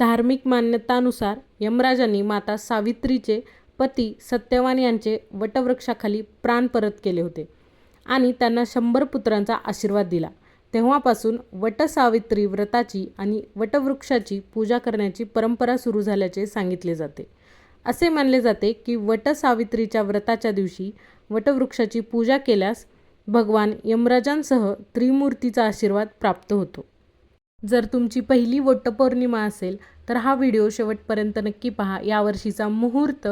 धार्मिक मान्यतानुसार यमराजांनी माता सावित्रीचे पती सत्यवान यांचे वटवृक्षाखाली प्राण परत केले होते आणि त्यांना शंभर पुत्रांचा आशीर्वाद दिला. तेव्हापासून वटसावित्री व्रताची आणि वटवृक्षाची पूजा करण्याची परंपरा सुरू झाल्याचे सांगितले जाते. असे मानले जाते की वटसावित्रीच्या व्रताच्या दिवशी वटवृक्षाची पूजा केल्यास भगवान यमराजांसह त्रिमूर्तीचा आशीर्वाद प्राप्त होतो. जर तुमची पहिली वटपौर्णिमा असेल तर हा व्हिडिओ शेवटपर्यंत नक्की पहा. यावर्षीचा मुहूर्त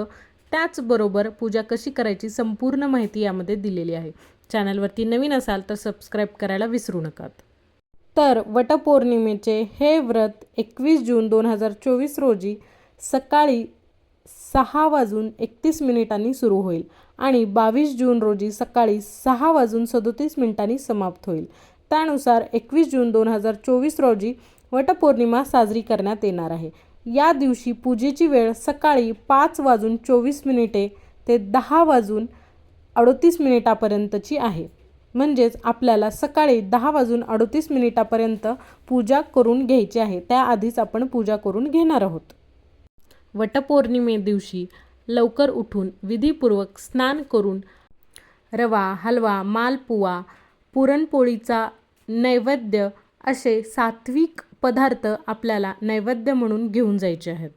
त्याचबरोबर पूजा कशी करायची संपूर्ण माहिती यामध्ये दिलेली आहे. चॅनलवरती नवीन असाल तर सबस्क्राईब करायला विसरू नका तर वटपौर्णिमेचे हे व्रत एकवीस जून दोन हजार चोवीस रोजी सकाळी सहा वाजून एकतीस मिनिटांनी सुरू होईल आणि बावीस जून रोजी सकाळी सहा वाजून सदोतीस मिनिटांनी समाप्त होईल. त्यानुसार एकवीस जून दोन हजार चोवीस रोजी वटपौर्णिमा साजरी करण्यात येणार आहे. या दिवशी पूजेची वेळ सकाळी पाच वाजून चोवीस मिनिटे ते दहा वाजून अडोतीस मिनिटापर्यंतची आहे. म्हणजेच आपल्याला सकाळी दहा वाजून अडोतीस मिनिटापर्यंत पूजा करून घ्यायची आहे. त्याआधीच आपण पूजा करून घेणार आहोत. वटपौर्णिमे दिवशी लवकर उठून विधीपूर्वक स्नान करून रवा हलवा मालपुवा पुरणपोळीचा नैवेद्य असे सात्विक पदार्थ आपल्याला नैवेद्य म्हणून घेऊन जायचे आहेत.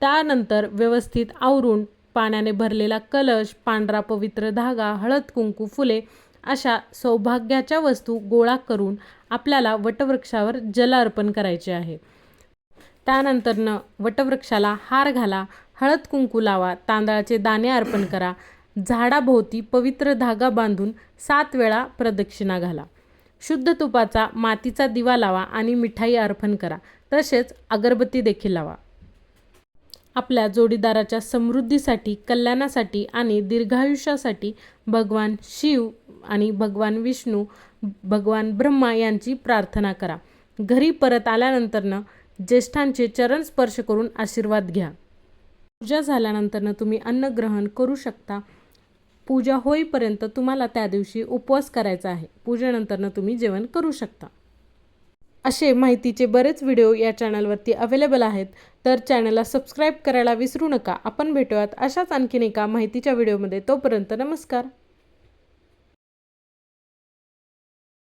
त्यानंतर व्यवस्थित आवरून पाण्याने भरलेला कलश पांढरा पवित्र धागा हळद कुंकू फुले अशा सौभाग्याच्या वस्तू गोळा करून आपल्याला वटवृक्षावर जल अर्पण करायचे आहे. त्यानंतरनं वटवृक्षाला हार घाला हळद कुंकू लावा तांदळाचे दाणे अर्पण करा झाडाभोवती पवित्र धागा बांधून सात वेळा प्रदक्षिणा घाला. शुद्ध तुपाचा मातीचा दिवा लावा आणि मिठाई अर्पण करा. तसेच अगरबत्ती देखील लावा. आपल्या जोडीदाराच्या समृद्धीसाठी कल्याणासाठी आणि दीर्घायुष्यासाठी भगवान शिव आणि भगवान विष्णू भगवान ब्रह्मा यांची प्रार्थना करा. घरी परत आल्यानंतरनं ज्येष्ठांचे चरण स्पर्श करून आशीर्वाद घ्या. पूजा झाल्यानंतरनं तुम्ही अन्न ग्रहण करू शकता. पूजा होईपर्यंत तुम्हाला त्या दिवशी उपवास करायचा आहे. पूजेनंतरनं तुम्ही जेवण करू शकता. असे माहितीचे बरेच व्हिडिओ या चॅनलवरती अवेलेबल आहेत. तर चॅनलला सबस्क्राईब करायला विसरू नका. आपण भेटूयात अशाच आणखीन एका माहितीच्या व्हिडिओमध्ये. तोपर्यंत नमस्कार.